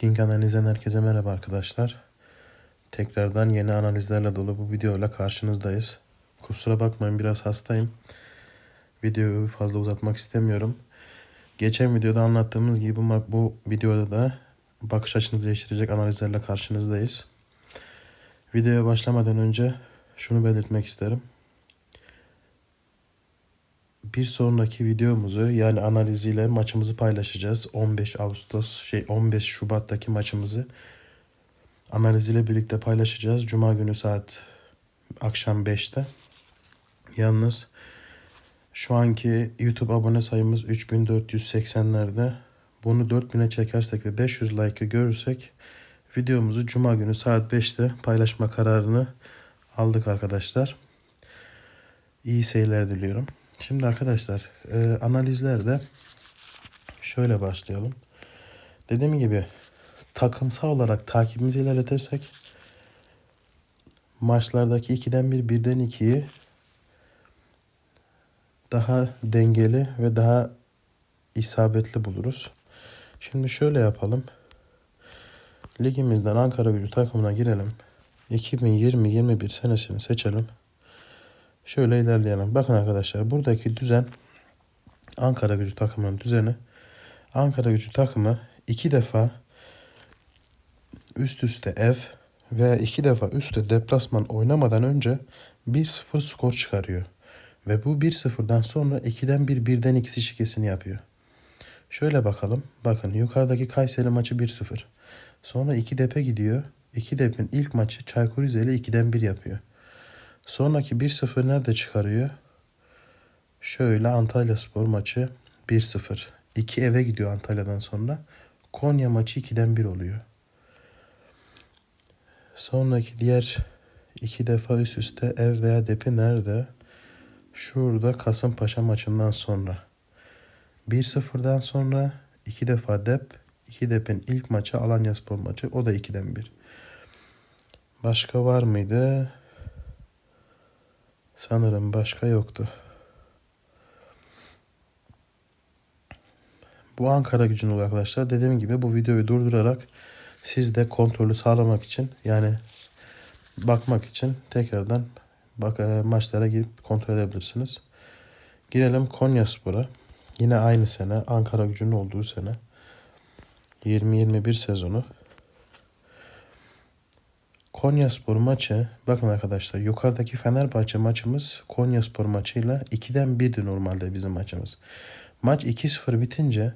King Analiz'den herkese merhaba arkadaşlar. Tekrardan yeni analizlerle dolu bu videoyla karşınızdayız. Kusura bakmayın biraz hastayım. Videoyu fazla uzatmak istemiyorum. Geçen videoda anlattığımız gibi bu, bu videoda da bakış açınızı değiştirecek analizlerle karşınızdayız. Videoya başlamadan önce şunu belirtmek isterim. Bir sonraki videomuzu yani analiziyle maçımızı paylaşacağız. 15 Ağustos şey 15 Şubat'taki maçımızı analiziyle birlikte paylaşacağız. Cuma günü saat akşam 5'te. Yalnız şu anki YouTube abone sayımız 3480'lerde. Bunu 4000'e çekersek ve 500 like'ı görürsek videomuzu cuma günü saat 5'te paylaşma kararını aldık arkadaşlar. İyi seyirler diliyorum. Şimdi arkadaşlar e, analizlerde şöyle başlayalım. Dediğim gibi takımsal olarak takibimizi ilerletirsek maçlardaki 2'den 1, 1'den 2'yi daha dengeli ve daha isabetli buluruz. Şimdi şöyle yapalım. Ligimizden Ankara gücü takımına girelim. 2020-21 senesini seçelim. Şöyle ilerleyelim. Bakın arkadaşlar buradaki düzen Ankara gücü takımının düzeni. Ankara gücü takımı iki defa üst üste ev veya iki defa üstte deplasman oynamadan önce 1-0 skor çıkarıyor. Ve bu 1-0'dan sonra 2'den 1, 1'den 2 şikesini yapıyor. Şöyle bakalım. Bakın yukarıdaki Kayseri maçı 1-0. Sonra 2 depe gidiyor. 2 depin ilk maçı Çaykur Rizeli 2'den 1 yapıyor. Sonraki 1-0 nerede çıkarıyor? Şöyle Antalya Spor maçı 1-0. 2 eve gidiyor Antalya'dan sonra. Konya maçı 2'den 1 oluyor. Sonraki diğer iki defa üst üste ev veya depi nerede? Şurada Kasımpaşa maçından sonra. 1-0'dan sonra iki defa dep. iki depin ilk maçı Alanya Spor maçı. O da 2'den 1. Başka var mıydı? Sanırım başka yoktu. Bu Ankara gücünün arkadaşlar. Dediğim gibi bu videoyu durdurarak siz de kontrolü sağlamak için yani bakmak için tekrardan bak e, maçlara girip kontrol edebilirsiniz. Girelim Konya Spor'a. Yine aynı sene Ankara gücünün olduğu sene. 20-21 sezonu. Konya Spor maçı bakın arkadaşlar yukarıdaki Fenerbahçe maçımız Konya Spor maçıyla 2'den 1'di normalde bizim maçımız. Maç 2-0 bitince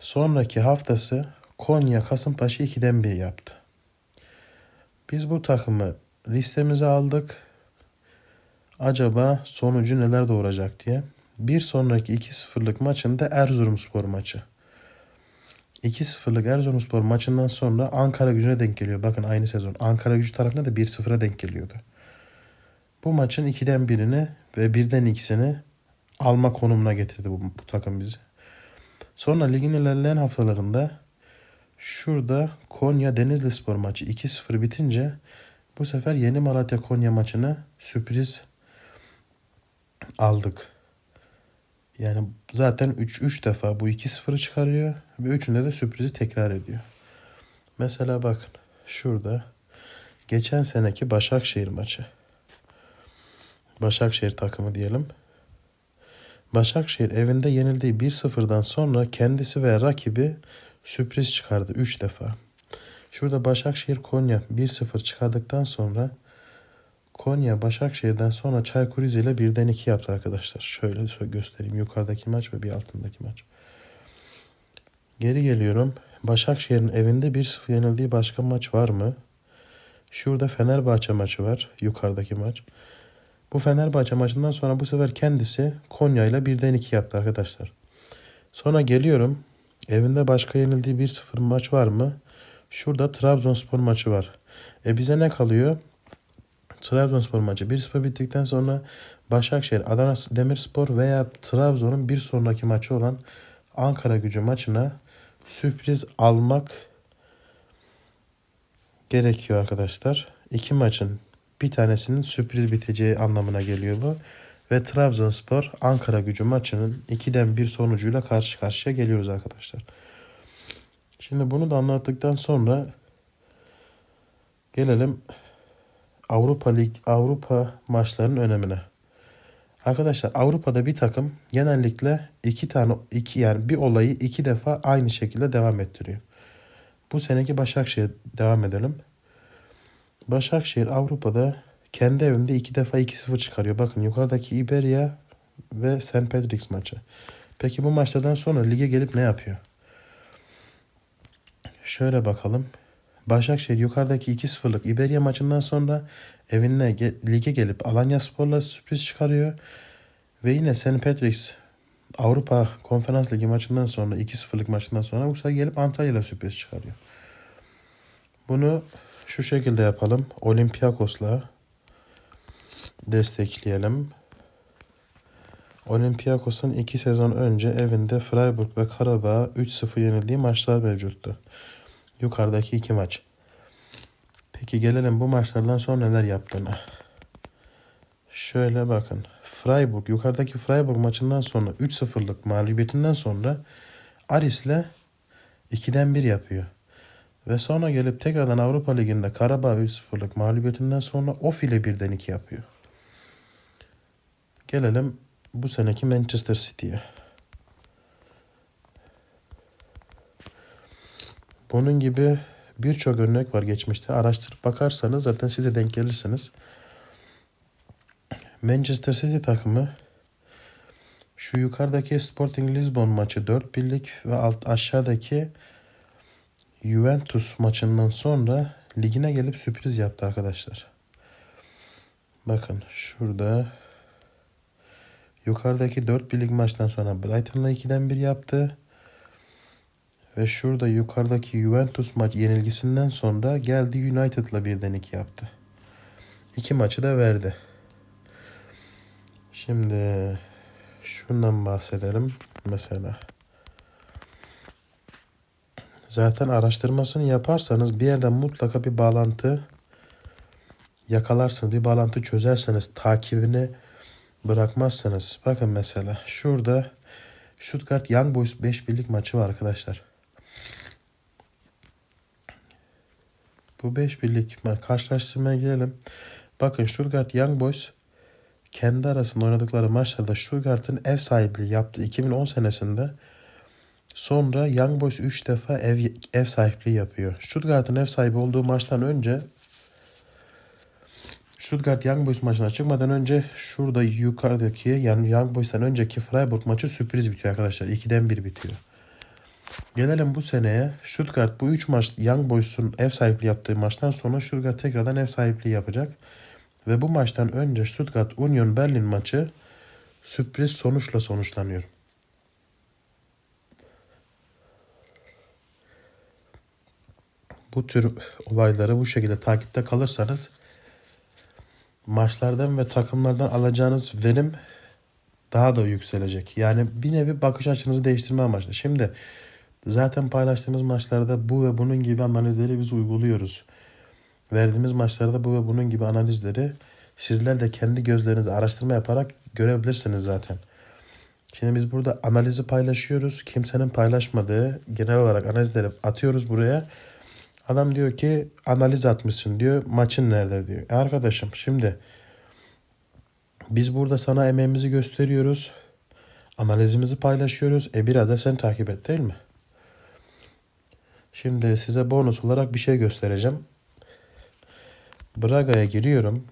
sonraki haftası Konya Kasımpaşa 2'den 1 yaptı. Biz bu takımı listemize aldık. Acaba sonucu neler doğuracak diye. Bir sonraki 2-0'lık maçında Erzurumspor maçı. 2-0'lık Erzurumspor maçından sonra Ankara gücüne denk geliyor. Bakın aynı sezon. Ankara gücü tarafında da 1-0'a denk geliyordu. Bu maçın 2'den birini ve 1'den ikisini alma konumuna getirdi bu, bu takım bizi. Sonra ligin ilerleyen haftalarında şurada Konya Denizli Spor maçı 2-0 bitince bu sefer Yeni Malatya Konya maçını sürpriz aldık. Yani zaten 3 3 defa bu 2-0'ı çıkarıyor ve üçünde de sürprizi tekrar ediyor. Mesela bakın şurada geçen seneki Başakşehir maçı. Başakşehir takımı diyelim. Başakşehir evinde yenildiği 1-0'dan sonra kendisi ve rakibi sürpriz çıkardı 3 defa. Şurada Başakşehir Konya 1-0 çıkardıktan sonra Konya Başakşehir'den sonra Çaykur Rizeli ile birden iki yaptı arkadaşlar. Şöyle göstereyim. Yukarıdaki maç ve bir altındaki maç. Geri geliyorum. Başakşehir'in evinde 1-0 yenildiği başka maç var mı? Şurada Fenerbahçe maçı var. Yukarıdaki maç. Bu Fenerbahçe maçından sonra bu sefer kendisi Konya ile birden iki yaptı arkadaşlar. Sonra geliyorum. Evinde başka yenildiği 1-0 maç var mı? Şurada Trabzonspor maçı var. E bize ne kalıyor? Trabzonspor maçı 1-0 bittikten sonra Başakşehir, Adana Demirspor veya Trabzon'un bir sonraki maçı olan Ankara gücü maçına sürpriz almak gerekiyor arkadaşlar. İki maçın bir tanesinin sürpriz biteceği anlamına geliyor bu. Ve Trabzonspor Ankara gücü maçının 2'den 1 sonucuyla karşı karşıya geliyoruz arkadaşlar. Şimdi bunu da anlattıktan sonra gelelim Avrupa Lig Avrupa maçlarının önemine. Arkadaşlar Avrupa'da bir takım genellikle iki tane iki yani bir olayı iki defa aynı şekilde devam ettiriyor. Bu seneki Başakşehir devam edelim. Başakşehir Avrupa'da kendi evinde iki defa 2-0 çıkarıyor. Bakın yukarıdaki Iberia ve St. Patrick's maçı. Peki bu maçlardan sonra lige gelip ne yapıyor? Şöyle bakalım. Başakşehir yukarıdaki 2-0'lık Iberia maçından sonra evine ge- lige gelip Alanya Spor'la sürpriz çıkarıyor. Ve yine St. Patrick's Avrupa Konferans Ligi maçından sonra 2-0'lık maçından sonra bu sefer gelip Antalya'yla sürpriz çıkarıyor. Bunu şu şekilde yapalım. Olympiakos'la destekleyelim. Olympiakos'un iki sezon önce evinde Freiburg ve Karabağ 3-0 yenildiği maçlar mevcuttu. Yukarıdaki iki maç. Peki gelelim bu maçlardan sonra neler yaptığına. Şöyle bakın. Freiburg, yukarıdaki Freiburg maçından sonra 3-0'lık mağlubiyetinden sonra Aris'le 2'den 1 yapıyor. Ve sonra gelip tekrardan Avrupa Ligi'nde Karabağ 3-0'lık mağlubiyetinden sonra Of ile 1'den 2 yapıyor. Gelelim bu seneki Manchester City'ye. Bunun gibi birçok örnek var geçmişte. Araştırıp bakarsanız zaten size denk gelirsiniz. Manchester City takımı şu yukarıdaki Sporting Lisbon maçı 4 birlik ve alt aşağıdaki Juventus maçından sonra ligine gelip sürpriz yaptı arkadaşlar. Bakın şurada yukarıdaki 4 birlik maçtan sonra Brighton'la 2'den 1 yaptı. Ve şurada yukarıdaki Juventus maç yenilgisinden sonra geldi United'la 1'den 2 yaptı. İki maçı da verdi. Şimdi şundan bahsedelim mesela. Zaten araştırmasını yaparsanız bir yerden mutlaka bir bağlantı yakalarsınız. Bir bağlantı çözerseniz takibini bırakmazsanız. Bakın mesela şurada Stuttgart Young Boys 5 birlik maçı var arkadaşlar. Bu 5 birlik ma- karşılaştırmaya gelelim. Bakın Stuttgart Young Boys kendi arasında oynadıkları maçlarda Stuttgart'ın ev sahipliği yaptı 2010 senesinde. Sonra Young Boys 3 defa ev, ev sahipliği yapıyor. Stuttgart'ın ev sahibi olduğu maçtan önce Stuttgart Young Boys maçına çıkmadan önce şurada yukarıdaki yani Young Boys'tan önceki Freiburg maçı sürpriz bitiyor arkadaşlar. 2'den 1 bitiyor. Gelelim bu seneye. Stuttgart bu 3 maç Young Boys'un ev sahipliği yaptığı maçtan sonra Stuttgart tekrardan ev sahipliği yapacak. Ve bu maçtan önce Stuttgart Union Berlin maçı sürpriz sonuçla sonuçlanıyor. Bu tür olayları bu şekilde takipte kalırsanız maçlardan ve takımlardan alacağınız verim daha da yükselecek. Yani bir nevi bakış açınızı değiştirme amaçlı. Şimdi zaten paylaştığımız maçlarda bu ve bunun gibi analizleri biz uyguluyoruz. Verdiğimiz maçlarda bu ve bunun gibi analizleri sizler de kendi gözlerinizle araştırma yaparak görebilirsiniz zaten. Şimdi biz burada analizi paylaşıyoruz. Kimsenin paylaşmadığı genel olarak analizleri atıyoruz buraya. Adam diyor ki analiz atmışsın diyor. Maçın nerede diyor. E arkadaşım şimdi biz burada sana emeğimizi gösteriyoruz. Analizimizi paylaşıyoruz. E biraz da sen takip et değil mi? Şimdi size bonus olarak bir şey göstereceğim. Braga'ya giriyorum.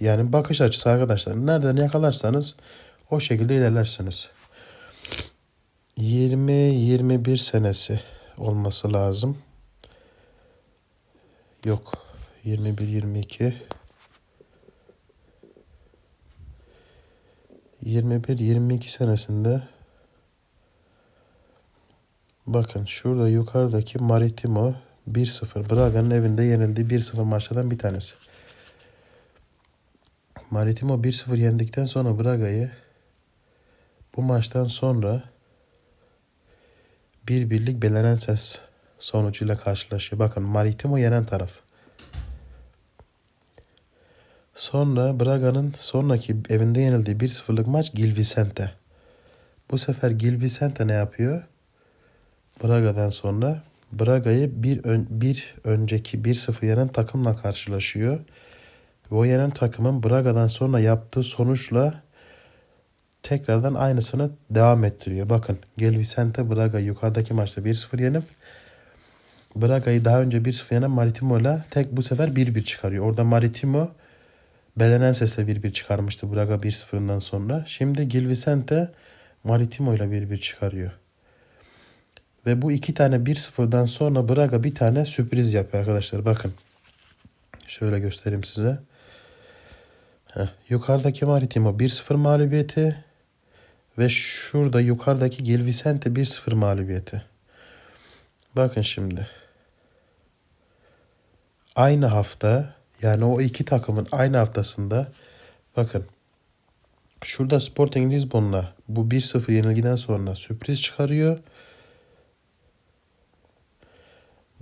Yani bakış açısı arkadaşlar. Nereden yakalarsanız o şekilde ilerlersiniz. 20-21 senesi olması lazım. Yok. 21-22. 21-22 senesinde bakın şurada yukarıdaki Maritimo 1-0 Braga'nın evinde yenildiği 1-0 maçlardan bir tanesi. Maritimo 1-0 yendikten sonra Braga'yı bu maçtan sonra bir birlik Belenenses sonucuyla karşılaşıyor. Bakın Maritimo yenen taraf. Sonra Braga'nın sonraki evinde yenildiği 1-0'lık maç Gil Vicente. Bu sefer Gil Vicente ne yapıyor? Braga'dan sonra Braga'yı bir, ön- bir önceki 1-0 yenen takımla karşılaşıyor. Ve o yenen takımın Braga'dan sonra yaptığı sonuçla tekrardan aynısını devam ettiriyor. Bakın Gel Vicente Braga yukarıdaki maçta 1-0 yenip Braga'yı daha önce 1-0 yenen Maritimo'yla tek bu sefer 1-1 çıkarıyor. Orada Maritimo Belenenses'le 1-1 çıkarmıştı Braga 1-0'dan sonra. Şimdi Gil Vicente Maritimo ile 1-1 çıkarıyor. Ve bu iki tane 1-0'dan sonra Braga bir tane sürpriz yapıyor arkadaşlar. Bakın. Şöyle göstereyim size. Heh, yukarıdaki Maritimo 1-0 mağlubiyeti. Ve şurada yukarıdaki Gil Vicente 1-0 mağlubiyeti. Bakın şimdi. Aynı hafta yani o iki takımın aynı haftasında bakın şurada Sporting Lisbon'la bu 1-0 yenilgiden sonra sürpriz çıkarıyor.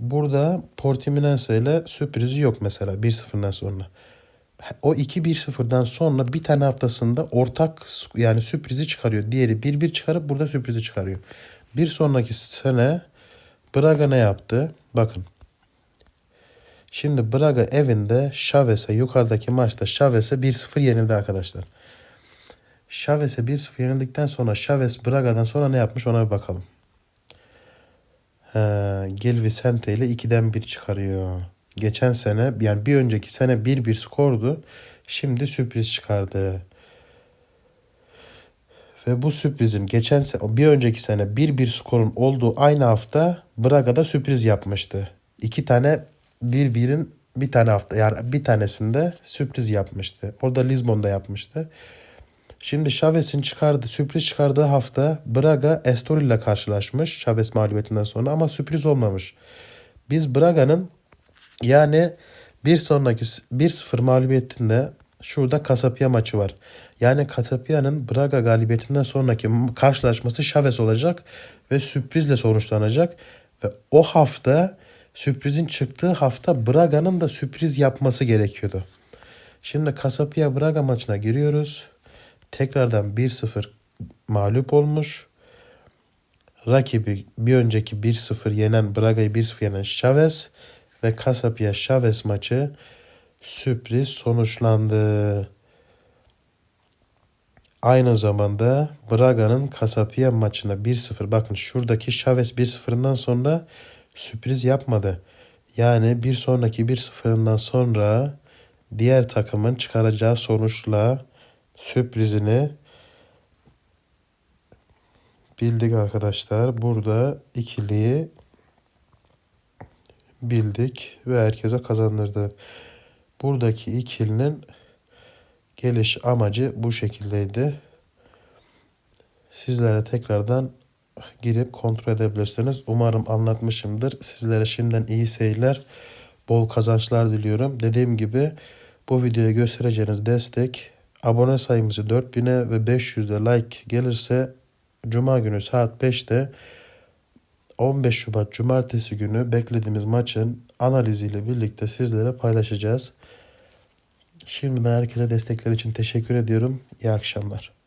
Burada Portimonense ile sürprizi yok mesela 1-0'dan sonra. O 2-1-0'dan sonra bir tane haftasında ortak yani sürprizi çıkarıyor. Diğeri 1-1 çıkarıp burada sürprizi çıkarıyor. Bir sonraki sene Braga ne yaptı? Bakın. Şimdi Braga evinde Chavez'e yukarıdaki maçta Chavez'e 1-0 yenildi arkadaşlar. Chavez'e 1-0 yenildikten sonra Chavez Braga'dan sonra ne yapmış ona bir bakalım. He, Gil Vicente ile 2'den 1 çıkarıyor. Geçen sene yani bir önceki sene 1-1 skordu. Şimdi sürpriz çıkardı. Ve bu sürprizin geçen sene bir önceki sene 1-1 skorun olduğu aynı hafta Braga'da sürpriz yapmıştı. İki tane 1-1'in bir tane hafta yani bir tanesinde sürpriz yapmıştı. Orada Lisbon'da yapmıştı. Şimdi Chavez'in çıkardığı sürpriz çıkardığı hafta Braga Estoril ile karşılaşmış Chavez mağlubiyetinden sonra ama sürpriz olmamış. Biz Braga'nın yani bir sonraki 1-0 mağlubiyetinde şurada Kasapia maçı var. Yani Kasapia'nın Braga galibiyetinden sonraki karşılaşması Chavez olacak ve sürprizle sonuçlanacak. Ve o hafta sürprizin çıktığı hafta Braga'nın da sürpriz yapması gerekiyordu. Şimdi Kasapia Braga maçına giriyoruz. Tekrardan 1-0 mağlup olmuş. Rakibi bir önceki 1-0 yenen Braga'yı 1-0 yenen Chavez ve Kasapia Chavez maçı sürpriz sonuçlandı. Aynı zamanda Braga'nın Kasapia maçına 1-0 bakın şuradaki Chavez 1-0'ından sonra sürpriz yapmadı. Yani bir sonraki 1-0'ından sonra diğer takımın çıkaracağı sonuçla sürprizini bildik arkadaşlar. Burada ikiliyi bildik ve herkese kazandırdı. Buradaki ikilinin geliş amacı bu şekildeydi. Sizlere tekrardan girip kontrol edebilirsiniz. Umarım anlatmışımdır. Sizlere şimdiden iyi seyirler, bol kazançlar diliyorum. Dediğim gibi bu videoya göstereceğiniz destek abone sayımızı 4000'e ve 500'de like gelirse Cuma günü saat 5'te 15 Şubat Cumartesi günü beklediğimiz maçın analiziyle birlikte sizlere paylaşacağız. Şimdiden herkese destekler için teşekkür ediyorum. İyi akşamlar.